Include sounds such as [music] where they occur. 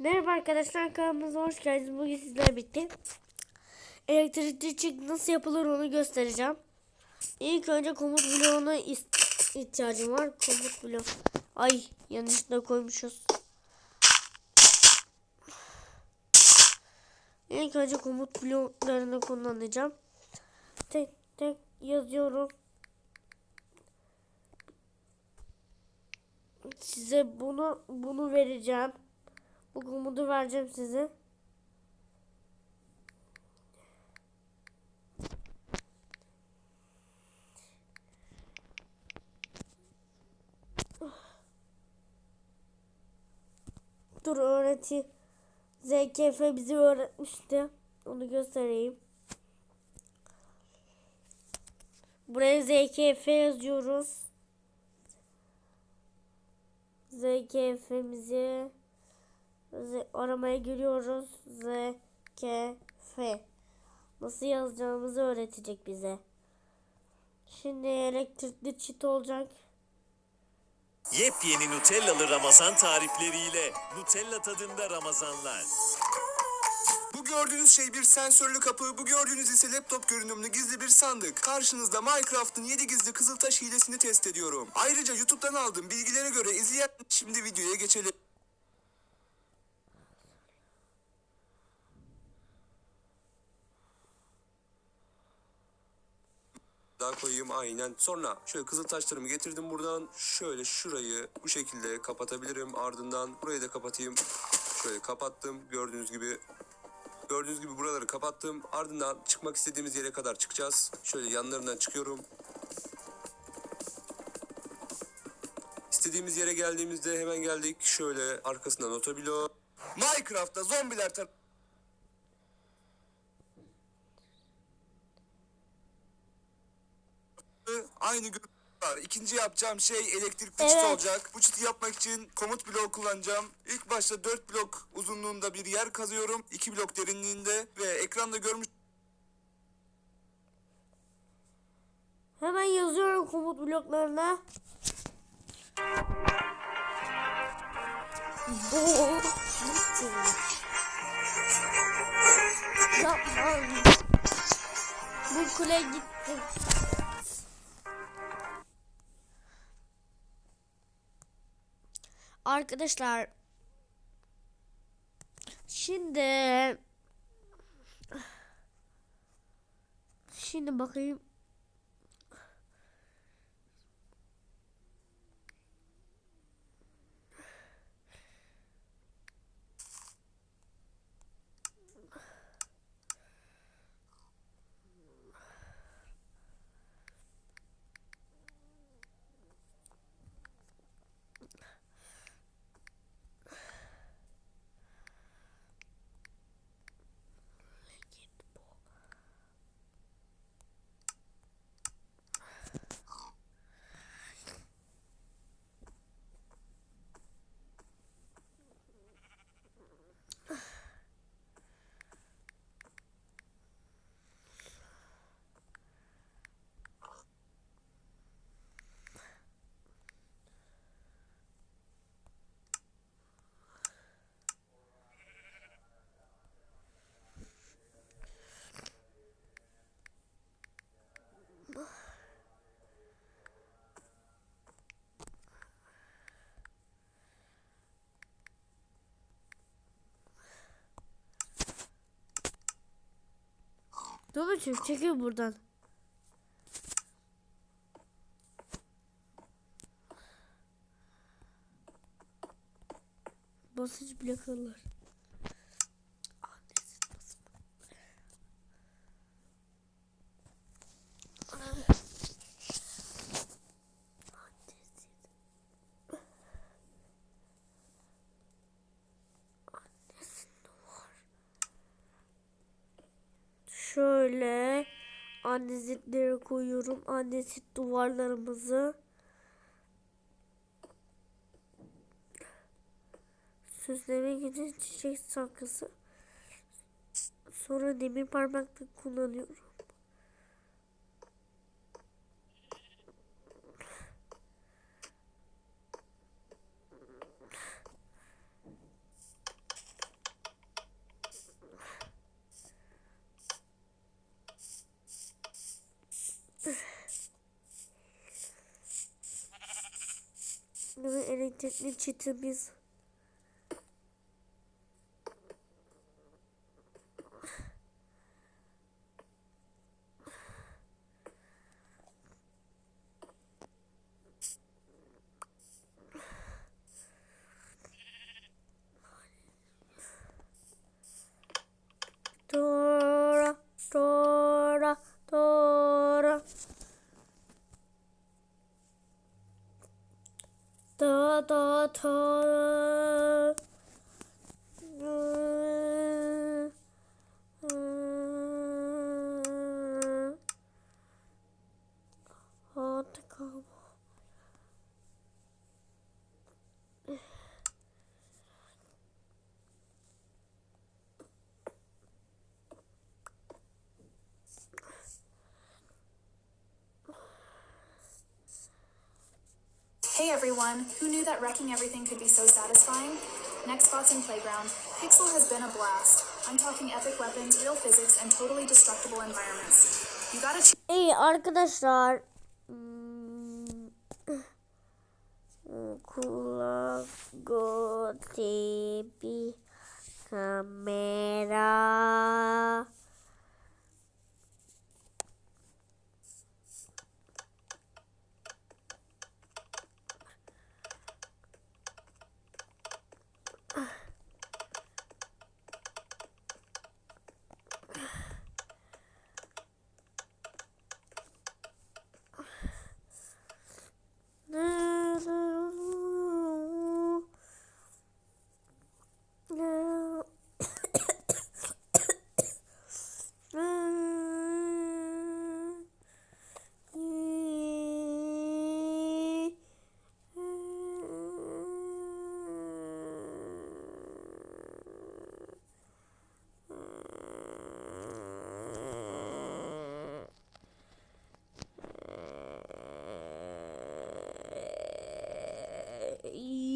Merhaba arkadaşlar kanalımıza hoş geldiniz. Bugün sizlerle birlikte elektrikli çık nasıl yapılır onu göstereceğim. İlk önce komut bloğuna ihtiyacım var. Komut bloğu. Ay yanlışlıkla koymuşuz. İlk önce komut bloklarını kullanacağım. Tek tek yazıyorum. Size bunu bunu vereceğim. Bu komutu vereceğim size. Dur öğreti. ZKF bizi öğretmişti. Onu göstereyim. Buraya ZKF yazıyoruz. ZKF'mizi aramaya giriyoruz. Z K F. Nasıl yazacağımızı öğretecek bize. Şimdi elektrikli çit olacak. Yepyeni Nutellalı Ramazan tarifleriyle Nutella tadında Ramazanlar. Bu gördüğünüz şey bir sensörlü kapı, bu gördüğünüz ise laptop görünümlü gizli bir sandık. Karşınızda Minecraft'ın 7 gizli kızıltaş hilesini test ediyorum. Ayrıca YouTube'dan aldığım bilgilere göre izleyen şimdi videoya geçelim. Daha koyayım aynen. Sonra şöyle kızıl taşlarımı getirdim buradan. Şöyle şurayı bu şekilde kapatabilirim. Ardından burayı da kapatayım. Şöyle kapattım. Gördüğünüz gibi Gördüğünüz gibi buraları kapattım. Ardından çıkmak istediğimiz yere kadar çıkacağız. Şöyle yanlarından çıkıyorum. İstediğimiz yere geldiğimizde hemen geldik. Şöyle arkasından otobilo. Minecraft'ta zombiler tar- Aynı gün var. İkinci yapacağım şey elektrikli çit Evet. olacak. Bu çiti yapmak için komut bloğu kullanacağım. İlk başta 4 blok uzunluğunda bir yer kazıyorum. 2 blok derinliğinde ve ekranda görmüş Hemen yazıyorum komut bloklarına. Bu [laughs] Yapma. Bu kule gitti. Arkadaşlar şimdi şimdi bakayım Dolucuğum çekil buradan. Basınç plakalar. Annesi basın. Annesi. Annesi var. Şöyle annezitleri koyuyorum. Annesit duvarlarımızı. Süslemek için çiçek sakısı. Sonra demir parmaklık kullanıyorum. Ve elektrikli çitimiz. Da da. Hey everyone, who knew that wrecking everything could be so satisfying? Next Nextbots and Playground, Pixel has been a blast. I'm talking epic weapons, real physics, and totally destructible environments. You gotta İyi arkadaşlar. Kulak tipi kamera. Bye.